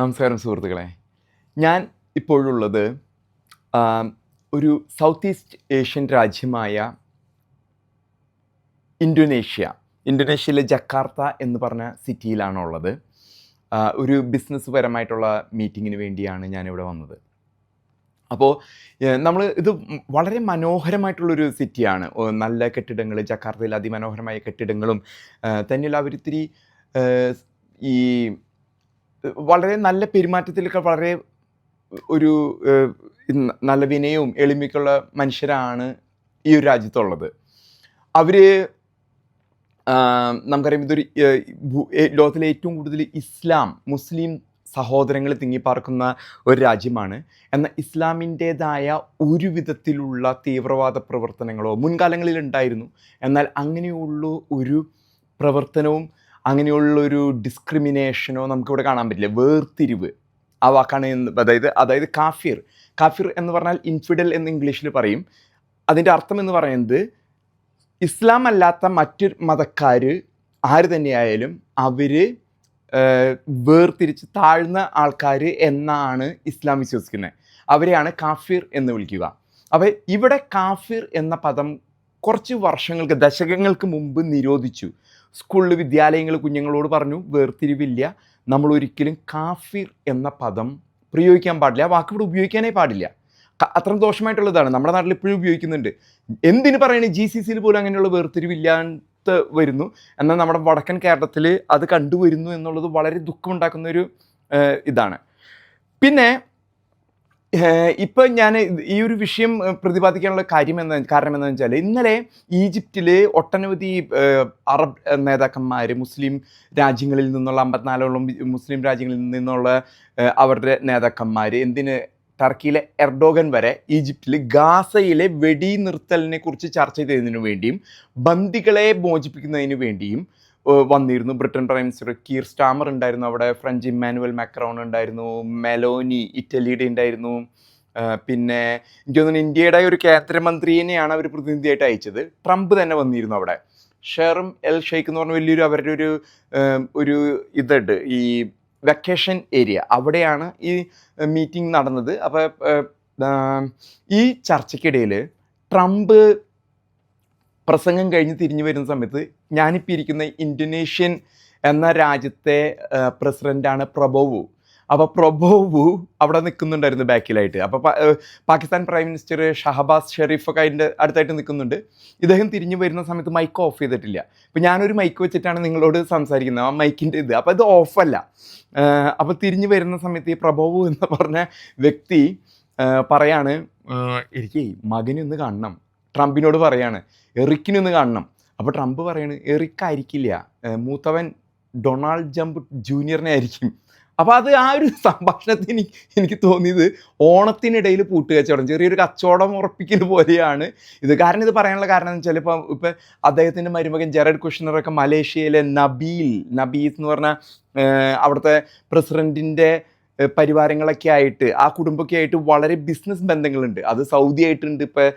നമസ്കാരം സുഹൃത്തുക്കളെ. ഞാൻ ഇപ്പോഴുള്ളത് ഒരു സൗത്ത് ഈസ്റ്റ് ഏഷ്യൻ രാജ്യമായ ഇൻഡോനേഷ്യ ഇൻഡോനേഷ്യയിലെ ജക്കാർത്ത എന്ന് പറഞ്ഞ സിറ്റിയിലാണുള്ളത് ഒരു ബിസിനസ് പരമായിട്ടുള്ള മീറ്റിങ്ങിന് വേണ്ടിയാണ് ഞാനിവിടെ വന്നത്. അപ്പോൾ നമ്മൾ ഇത് വളരെ മനോഹരമായിട്ടുള്ളൊരു സിറ്റിയാണ് നല്ല കെട്ടിടങ്ങൾ ജക്കാർത്തയിൽ അതിമനോഹരമായ കെട്ടിടങ്ങളും തന്നെയുള്ള അവരിത്തിരി ഈ വളരെ നല്ല പെരുമാറ്റത്തിലൊക്കെ വളരെ ഒരു നല്ല വിനയവും എളിമയ്ക്കുള്ള മനുഷ്യരാണ് ഈ ഒരു രാജ്യത്തുള്ളത്. അവർ നമുക്കറിയാം ഇതൊരു ലോകത്തിലെ ഏറ്റവും കൂടുതൽ ഇസ്ലാം മുസ്ലിം സഹോദരങ്ങൾ തിങ്ങിപ്പാർക്കുന്ന ഒരു രാജ്യമാണ്. എന്നാൽ ഇസ്ലാമിന്റേതായ ഒരു വിധത്തിലുള്ള തീവ്രവാദ പ്രവർത്തനങ്ങളോ മുൻകാലങ്ങളിൽ ഉണ്ടായിരുന്നു. എന്നാൽ അങ്ങനെയുള്ള ഒരു പ്രവർത്തനവും അങ്ങനെയുള്ള ഒരു ഡിസ്ക്രിമിനേഷനോ നമുക്കിവിടെ കാണാൻ പറ്റില്ല. വേർതിരിവ്. ആ വാക്കാണ് അതായത് അതായത് കാഫിർ. കാഫിർ എന്ന് പറഞ്ഞാൽ ഇൻഫിഡൽ എന്ന് ഇംഗ്ലീഷിൽ പറയും. അതിന്റെ അർത്ഥം എന്ന് പറയുന്നത് ഇസ്ലാം അല്ലാത്ത മറ്റു മതക്കാർ ആര് തന്നെയായാലും അവർ വേർതിരിച്ച് താഴ്ന്ന ആൾക്കാർ എന്നാണ് ഇസ്ലാം വിശ്വസിക്കുന്നത്. അവരെയാണ് കാഫിർ എന്ന് വിളിക്കുക. അപ്പോൾ ഇവിടെ കാഫിർ എന്ന പദം കുറച്ച് വർഷങ്ങൾക്ക് ദശകങ്ങൾക്ക് മുമ്പ് നിരോധിച്ചു. സ്കൂളിൽ വിദ്യാലയങ്ങൾ കുഞ്ഞുങ്ങളോട് പറഞ്ഞു വേർതിരിവില്ല. നമ്മൾ ഒരിക്കലും കാഫിർ എന്ന പദം പ്രയോഗിക്കാൻ പാടില്ല. ആ വാക്ക് ഇവിടെ ഉപയോഗിക്കാനേ പാടില്ല. അത്ര ദോഷമായിട്ടുള്ളതാണ്. നമ്മുടെ നാട്ടിൽ ഇപ്പോഴും ഉപയോഗിക്കുന്നുണ്ട്. എന്തിന് പറയണേ? ജി സി സിയിൽ പോലും അങ്ങനെയുള്ള വേർതിരിവില്ലാത്ത വരുന്നു. എന്നാൽ നമ്മുടെ വടക്കൻ കേരളത്തിൽ അത് കണ്ടുവരുന്നു എന്നുള്ളത് വളരെ ദുഃഖമുണ്ടാക്കുന്ന ഒരു ഇതാണ്. പിന്നെ ഇപ്പം ഞാൻ ഈ ഒരു വിഷയം പ്രതിപാദിക്കാനുള്ള കാര്യം എന്ന് കാരണം എന്താണെന്ന് വെച്ചാൽ ഇന്നലെ ഈജിപ്തിൽ ഒട്ടനവധി അറബ് നേതാക്കന്മാർ മുസ്ലിം രാജ്യങ്ങളിൽ നിന്നുള്ള അമ്പത്തിനാലോളം മുസ്ലിം രാജ്യങ്ങളിൽ നിന്നുള്ള അവരുടെ നേതാക്കന്മാർ എന്തിന് ടർക്കിയിലെ എർഡോഗൻ വരെ ഈജിപ്തിൽ ഗാസയിലെ വെടിനിർത്തലിനെ കുറിച്ച് ചർച്ച ചെയ്തതിനു വേണ്ടിയും ബന്ദികളെ മോചിപ്പിക്കുന്നതിന് വേണ്ടിയും വന്നിരുന്നു. Britain prime minister Keir Starmer ഉണ്ടായിരുന്നു അവിടെ. ഫ്രഞ്ച് ഇമ്മാനുവൽ മാക്രോൺ ഉണ്ടായിരുന്നു. മെലോനി ഇറ്റലിയുടെ ഉണ്ടായിരുന്നു. പിന്നെ എനിക്ക് തോന്നുന്നു ഇന്ത്യയുടെ ഒരു കേന്ദ്രമന്ത്രിയെയാണ് അവർ പ്രതിനിധിയായിട്ട് അയച്ചത്. ട്രംപ് തന്നെ വന്നിരുന്നു അവിടെ. ഷെറും എൽ ഷെയ്ഖ് എന്ന് പറഞ്ഞ വലിയൊരു അവരുടെ ഒരു ഒരു ഇതുണ്ട്. ഈ വെക്കേഷൻ ഏരിയ. അവിടെയാണ് ഈ മീറ്റിംഗ് നടന്നത്. അപ്പോൾ ഈ ചർച്ചയ്ക്കിടയിൽ ട്രംപ് പ്രസംഗം കഴിഞ്ഞ് തിരിഞ്ഞു വരുന്ന സമയത്ത് ഞാനിപ്പോൾ ഇരിക്കുന്ന ഇന്തോനേഷ്യൻ എന്ന രാജ്യത്തെ പ്രസിഡന്റാണ് പ്രബോവു അപ്പോൾ പ്രബോവു അവിടെ നിൽക്കുന്നുണ്ടായിരുന്നു ബാക്കിലായിട്ട്. അപ്പോൾ പാകിസ്ഥാൻ പ്രൈം മിനിസ്റ്റർ ഷഹബാസ് ഷെരീഫൊക്കെ അതിന്റെ അടുത്തായിട്ട് നിൽക്കുന്നുണ്ട് ഇദ്ദേഹം തിരിഞ്ഞു വരുന്ന സമയത്ത് മൈക്ക് ഓഫ് ചെയ്തിട്ടില്ല. അപ്പോൾ ഞാനൊരു മൈക്ക് വെച്ചിട്ടാണ് നിങ്ങളോട് സംസാരിക്കുന്നത്. ആ മൈക്കിന്റെ ഇത്. അപ്പോൾ ഇത് ഓഫല്ല അപ്പോൾ തിരിഞ്ഞു വരുന്ന സമയത്ത് ഈ പ്രബോവു എന്ന് പറഞ്ഞ വ്യക്തി പറയാണ് എനിക്ക് മകനൊന്ന് കാണണം. ട്രംപിനോട് പറയാണ് എറിക്കിനൊന്ന് കാണണം. അപ്പോൾ ട്രംപ് പറയാണ് എറിക്കായിരിക്കില്ല. മൂത്തവൻ ഡൊണാൾഡ് ജംപ് ജൂനിയറിനെ ആയിരിക്കും. അപ്പോൾ അത് ആ ഒരു സംഭാഷണത്തിന് എനിക്ക് തോന്നിയത് ഓണത്തിനിടയിൽ പൂട്ടുകച്ചവടം ചെറിയൊരു കച്ചവടം ഉറപ്പിക്കൽ പോലെയാണ് ഇത്. കാരണം ഇത് പറയാനുള്ള കാരണം എന്ന് വെച്ചാൽ ഇപ്പോൾ ഇപ്പോൾ അദ്ദേഹത്തിന്റെ മരുമകൻ ജെറഡ് കുഷ്ണറൊക്കെ മലേഷ്യയിലെ നബീൽ നബീസ് എന്ന് പറഞ്ഞ ഏഹ്, അവിടുത്തെ പ്രസിഡന്റിന്റെ പരിവാരങ്ങളൊക്കെ ആയിട്ട് ആ കുടുംബമൊക്കെ ആയിട്ട് വളരെ ബിസിനസ് ബന്ധങ്ങളുണ്ട്. അത് സൗദി ആയിട്ടുണ്ട് ഇപ്പം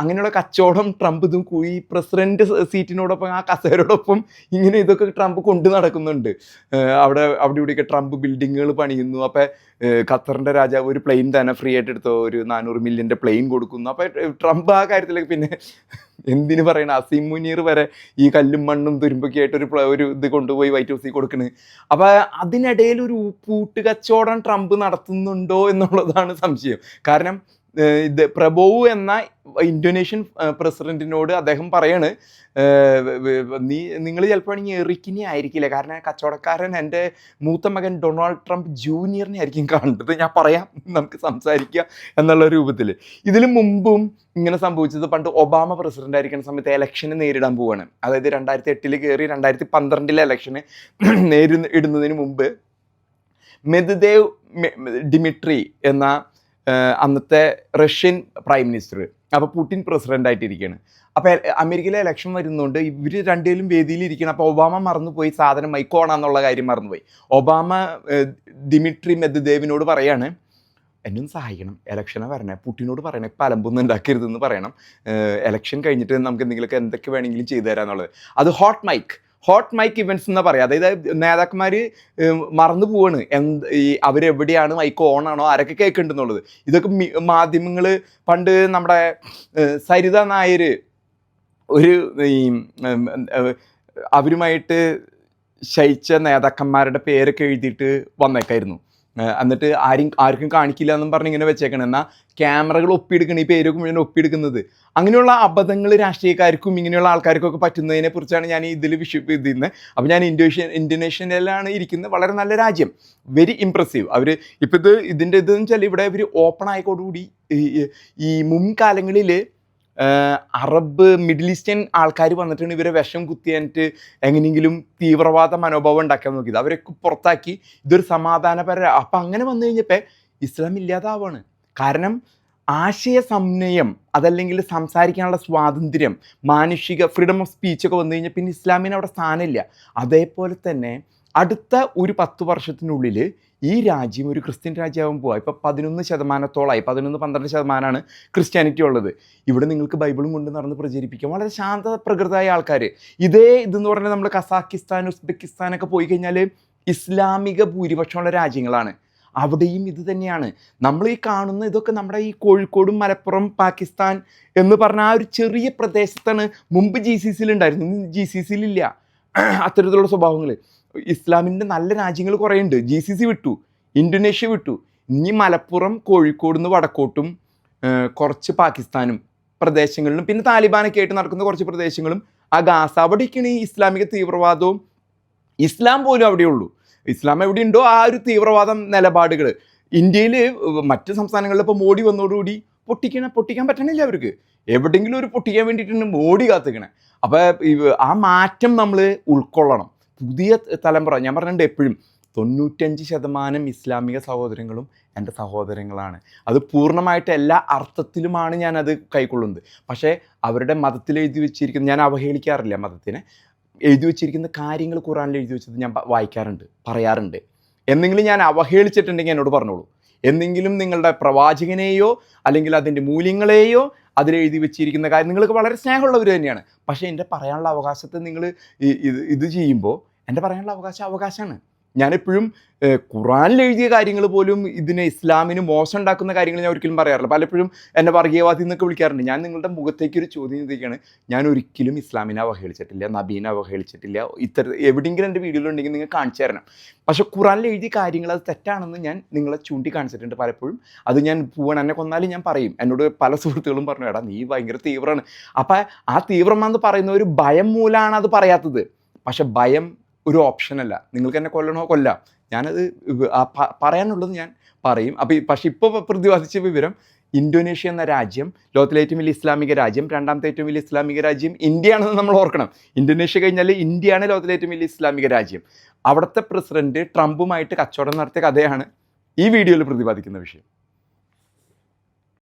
അങ്ങനെയുള്ള കച്ചവടം ട്രംപ് ഇതും കൂടി പ്രസിഡന്റ് സീറ്റിനോടൊപ്പം ആ കസേരയോടൊപ്പം ഇങ്ങനെ ഇതൊക്കെ ട്രംപ് കൊണ്ടു നടക്കുന്നുണ്ട്. അവിടെ അവിടെ ഇവിടെയൊക്കെ ട്രംപ് ബിൽഡിങ്ങുകൾ പണിയുന്നു. അപ്പം ഖത്തറിന്റെ രാജാവ് ഒരു പ്ലെയിൻ തന്നെ ഫ്രീ ആയിട്ട് എടുത്തോ ഒരു നാനൂറ് മില്യന്റെ പ്ലെയിൻ കൊടുക്കുന്നു. അപ്പം ട്രംപ് ആ കാര്യത്തിലേക്ക് പിന്നെ എന്തിനു പറയണ? അസീം മുനീർ വരെ ഈ കല്ലും മണ്ണും തുരുമ്പൊക്കെ ആയിട്ട് ഒരു ഒരു ഇത് കൊണ്ടുപോയി വൈറ്റ് ഹൗസിൽ കൊടുക്കണ്. അപ്പം അതിനിടയിൽ ഒരു പൂട്ട് കച്ചവടം ട്രംപ് നടത്തുന്നുണ്ടോ എന്നുള്ളതാണ് സംശയം. കാരണം ഇത് പ്രബോവു എന്ന ഇന്തോനേഷ്യൻ പ്രസിഡന്റിനോട് അദ്ദേഹം പറയാണ് നീ നിങ്ങൾ ചിലപ്പോൾ എറിക്കിനെ ആയിരിക്കില്ല? കാരണം കച്ചവടക്കാരൻ എന്റെ മൂത്ത മകൻ ഡൊണാൾഡ് ട്രംപ് ജൂനിയറിനെ ആയിരിക്കും കണ്ടത്. ഞാൻ പറയാം നമുക്ക് സംസാരിക്കുക എന്നുള്ള രൂപത്തിൽ ഇതിനു മുമ്പും ഇങ്ങനെ സംഭവിച്ചത് പണ്ട് ഒബാമ പ്രസിഡന്റ് ആയിരിക്കുന്ന സമയത്ത് എലക്ഷന് നേരിടാൻ പോവാണ്. അതായത് രണ്ടായിരത്തി എട്ടിൽ കയറി രണ്ടായിരത്തി പന്ത്രണ്ടിലെ ഇലക്ഷന് നേരി ഇടുന്നതിന് മുമ്പ് മെദ്ദേവ് ഡിമിട്രി എന്ന അന്നത്തെ റഷ്യൻ പ്രൈം മിനിസ്റ്റർ. അപ്പോൾ പുടിൻ പ്രസിഡന്റ് ആയിട്ടിരിക്കുകയാണ് അപ്പോൾ അമേരിക്കയിലെ ഇലക്ഷൻ വരുന്നതുകൊണ്ട് ഇവർ രണ്ടുപേരും വേദിയിൽ ഇരിക്കണം അപ്പോൾ ഒബാമ മറന്നുപോയി സാധനം മൈക്കോണാന്നുള്ള കാര്യം മറന്നുപോയി. ഒബാമ ഡിമിട്രി മെദ്ദേവിനോട് പറയാണ് എന്നും സഹായിക്കണം ഇലക്ഷനെ വരണേ. പുട്ടിനോട് പറയണേ ഇപ്പം അലമ്പൊന്നും ഉണ്ടാക്കരുതെന്ന് പറയണം. ഇലക്ഷൻ കഴിഞ്ഞിട്ട് നമുക്ക് എന്തെങ്കിലുമൊക്കെ എന്തൊക്കെ വേണമെങ്കിലും ചെയ്തു തരാമെന്നുള്ളത് അത് hot mic. Hot mic events എന്ന് പറയാം. അതായത് നേതാക്കന്മാർ മറന്നു പോവാണ്. എന്ത് ഈ അവരെവിടെയാണ് മൈക്ക് ഓൺ ആണോ ആരൊക്കെ കേൾക്കുന്നുണ്ടെന്നുള്ളത്. ഇതൊക്കെ മാധ്യമങ്ങൾ പണ്ട് നമ്മുടെ സരിത നായർ ഒരു ഈ അവരുമായിട്ട് ശയിച്ച നേതാക്കന്മാരുടെ പേരൊക്കെ എഴുതിയിട്ട് വന്നേക്കായിരുന്നു. എന്നിട്ട് ആരും ആർക്കും കാണിക്കില്ല എന്നും പറഞ്ഞ് ഇങ്ങനെ വെച്ചേക്കണം. എന്നാൽ ക്യാമറകൾ ഒപ്പിയെടുക്കണം ഈ പേരൊക്കെ മുഴുവൻ ഒപ്പിയെടുക്കുന്നത്. അങ്ങനെയുള്ള അബദ്ധങ്ങൾ രാഷ്ട്രീയക്കാർക്കും ഇങ്ങനെയുള്ള ആൾക്കാർക്കൊക്കെ പറ്റുന്നതിനെ കുറിച്ചാണ് ഞാൻ ഇതിൽ വിഷു ഇതിന്ന് അപ്പോൾ ഞാൻ ഇൻഡോനേഷ്യ ഇൻഡോനേഷ്യയിലാണ് ഇരിക്കുന്നത്. വളരെ നല്ല രാജ്യം. വെരി ഇമ്പ്രസീവ് അവർ ഇപ്പോൾ ഇത് ഇതിന്റെ ഇതെന്ന് വെച്ചാൽ ഇവിടെ ഇവർ ഓപ്പൺ ഈ- ഈ മുൻകാലങ്ങളിൽ അറബ് മിഡിൽ ഈസ്റ്റേൺ ആൾക്കാർ വന്നിട്ടാണ് ഇവരെ വിഷം കുത്തിയായിട്ട് എങ്ങനെയെങ്കിലും തീവ്രവാദ മനോഭാവം ഉണ്ടാക്കാൻ നോക്കിയത്. അവരൊക്കെ പുറത്താക്കി ഇതൊരു സമാധാനപര അപ്പം അങ്ങനെ വന്നു കഴിഞ്ഞപ്പോൾ ഇസ്ലാം ഇല്ലാതാവാണ്. കാരണം ആശയ സമന്വയം അതല്ലെങ്കിൽ സംസാരിക്കാനുള്ള സ്വാതന്ത്ര്യം മാനുഷിക ഫ്രീഡം ഓഫ് സ്പീച്ചൊക്കെ വന്നു കഴിഞ്ഞാൽ പിന്നെ ഇസ്ലാമിന് അവിടെ സ്ഥാനമില്ല. അതേപോലെ തന്നെ അടുത്ത ഒരു പത്ത് വർഷത്തിനുള്ളിൽ ഈ രാജ്യം ഒരു ക്രിസ്ത്യൻ രാജ്യമാകുമ്പോൾ പോവാ. ഇപ്പോൾ പതിനൊന്ന് ശതമാനത്തോളമായി പതിനൊന്ന് പന്ത്രണ്ട് ശതമാനമാണ് ക്രിസ്ത്യാനിറ്റി ഉള്ളത്. ഇവിടെ നിങ്ങൾക്ക് ബൈബിളും കൊണ്ട് നടന്ന് പ്രചരിപ്പിക്കാം. വളരെ ശാന്ത പ്രകൃതമായ ആൾക്കാർ ഇതേ ഇതെന്ന് പറഞ്ഞാൽ നമ്മൾ കസാക്കിസ്ഥാൻ ഉസ്ബെക്കിസ്ഥാനൊക്കെ പോയി കഴിഞ്ഞാൽ ഇസ്ലാമിക ഭൂരിപക്ഷമുള്ള രാജ്യങ്ങളാണ്. അവിടെയും ഇത് തന്നെയാണ്. നമ്മൾ ഈ കാണുന്ന ഇതൊക്കെ നമ്മുടെ ഈ കോഴിക്കോടും മലപ്പുറം പാകിസ്ഥാൻ എന്ന് പറഞ്ഞ ആ ഒരു ചെറിയ പ്രദേശത്താണ് മുമ്പ് ജി സി സിയിൽ ഉണ്ടായിരുന്നു ജി സി സിയിലില്ല അത്തരത്തിലുള്ള സ്വഭാവങ്ങൾ ഇസ്ലാമിന്റെ നല്ല രാജ്യങ്ങൾ കുറേ ഉണ്ട് ജി സി സി വിട്ടു ഇന്തോനേഷ്യ വിട്ടു. ഇനി മലപ്പുറം കോഴിക്കോട് നിന്ന് വടക്കോട്ടും കുറച്ച് പാകിസ്ഥാനും പ്രദേശങ്ങളിലും പിന്നെ താലിബാനൊക്കെ ആയിട്ട് നടക്കുന്ന കുറച്ച് പ്രദേശങ്ങളും ആ ഗാസ അവിടെയൊക്കെയാണ് ഈ ഇസ്ലാമിക തീവ്രവാദവും. ഇസ്ലാം പോലും അവിടെയുള്ളൂ ഇസ്ലാം എവിടെയുണ്ടോ ആ ഒരു തീവ്രവാദം നിലപാടുകൾ ഇന്ത്യയിൽ മറ്റ് സംസ്ഥാനങ്ങളിൽ ഇപ്പോൾ മോഡി വന്നതോടുകൂടി പൊട്ടിക്കണ പൊട്ടിക്കാൻ പറ്റണില്ല അവർക്ക്. എവിടെയെങ്കിലും ഒരു പൊട്ടിക്കാൻ വേണ്ടിയിട്ടാണ് മോഡി കാത്തിക്കണേ. അപ്പോൾ ആ മാറ്റം നമ്മൾ ഉൾക്കൊള്ളണം. പുതിയ തലമുറ ഞാൻ പറഞ്ഞിട്ടുണ്ട് എപ്പോഴും തൊണ്ണൂറ്റഞ്ച് ശതമാനം ഇസ്ലാമിക സഹോദരങ്ങളും എന്റെ സഹോദരങ്ങളാണ്. അത് പൂർണമായിട്ട് എല്ലാ അർത്ഥത്തിലുമാണ് ഞാനത് കൈക്കൊള്ളുന്നത്. പക്ഷേ അവരുടെ മതത്തിൽ എഴുതി വെച്ചിരിക്കുന്ന ഞാൻ അവഹേളിക്കാറില്ല മതത്തിനെ. എഴുതി വെച്ചിരിക്കുന്ന കാര്യങ്ങൾ ഖുറാനിൽ എഴുതി വെച്ചത് ഞാൻ വായിക്കാറുണ്ട് പറയാറുണ്ട്. എന്തെങ്കിലും ഞാൻ അവഹേളിച്ചിട്ടുണ്ടെങ്കിൽ എന്നോട് പറഞ്ഞോളൂ. എന്തെങ്കിലും നിങ്ങളുടെ പ്രവാചകനെയോ അല്ലെങ്കിൽ അതിന്റെ മൂല്യങ്ങളെയോ അതിലെഴുതി വെച്ചിരിക്കുന്ന കാര്യം നിങ്ങൾക്ക് വളരെ സ്നേഹമുള്ളവർ തന്നെയാണ്. പക്ഷേ എന്റെ പറയാനുള്ള അവകാശത്തെ നിങ്ങൾ ഇത് ഇത് ചെയ്യുമ്പോൾ എന്റെ പറയാനുള്ള അവകാശം അവകാശമാണ് ഞാനെപ്പോഴും ഖുറാനിൽ എഴുതിയ കാര്യങ്ങൾ പോലും ഇതിനെ ഇസ്ലാമിന് മോശം ഉണ്ടാക്കുന്ന കാര്യങ്ങൾ ഞാൻ ഒരിക്കലും പറയാറില്ല. പലപ്പോഴും എന്നെ വർഗീയവാദി എന്നൊക്കെ വിളിക്കാറുണ്ട്. ഞാൻ നിങ്ങളുടെ മുഖത്തേക്ക് ഒരു ചോദ്യം ചോദിക്കുകയാണ്. ഞാൻ ഒരിക്കലും ഇസ്ലാമിനെ അവഹേളിച്ചിട്ടില്ല നബീനെ അവഹേളിച്ചിട്ടില്ല. ഇത്തരം എവിടെയെങ്കിലും എന്റെ വീഡിയോയിലുണ്ടെങ്കിൽ നിങ്ങൾ കാണിച്ചു തരണം. പക്ഷേ ഖുറാനിൽ എഴുതിയ കാര്യങ്ങൾ അത് തെറ്റാണെന്ന് ഞാൻ നിങ്ങളെ ചൂണ്ടിക്കാണിച്ചിട്ടുണ്ട് പലപ്പോഴും. അത് ഞാൻ പോവാൻ എന്നെ കൊന്നാലും ഞാൻ പറയും. എന്നോട് പല സുഹൃത്തുക്കളും പറഞ്ഞു എടാ നീ ഭയങ്കര തീവ്രമാണ്. അപ്പം ആ തീവ്രമാണെന്ന് പറയുന്ന ഒരു ഭയം മൂലമാണ് അത് പറയാത്തത്. പക്ഷെ ഭയം ഒരു ഓപ്ഷനല്ല നിങ്ങൾക്ക് എന്നെ കൊല്ലണോ? കൊല്ലാം. ഞാനത് പറയാനുള്ളത് ഞാൻ പറയും. അപ്പോൾ പക്ഷേ ഇപ്പോൾ പ്രതിപാദിച്ച വിവരം ഇന്തോനേഷ്യ എന്ന രാജ്യം ലോകത്തിലെ ഏറ്റവും വലിയ ഇസ്ലാമിക രാജ്യം രണ്ടാമത്തെ ഏറ്റവും വലിയ ഇസ്ലാമിക രാജ്യം ഇന്ത്യയാണെന്ന് നമ്മൾ ഓർക്കണം. ഇന്തോനേഷ്യ കഴിഞ്ഞാൽ ഇന്ത്യയാണ് ലോകത്തിലെ ഏറ്റവും വലിയ ഇസ്ലാമിക രാജ്യം. അവിടുത്തെ പ്രസിഡന്റ് ട്രംപുമായിട്ട് കച്ചവടം നടത്തിയ കഥയാണ് ഈ വീഡിയോയിൽ പ്രതിപാദിക്കുന്ന വിഷയം.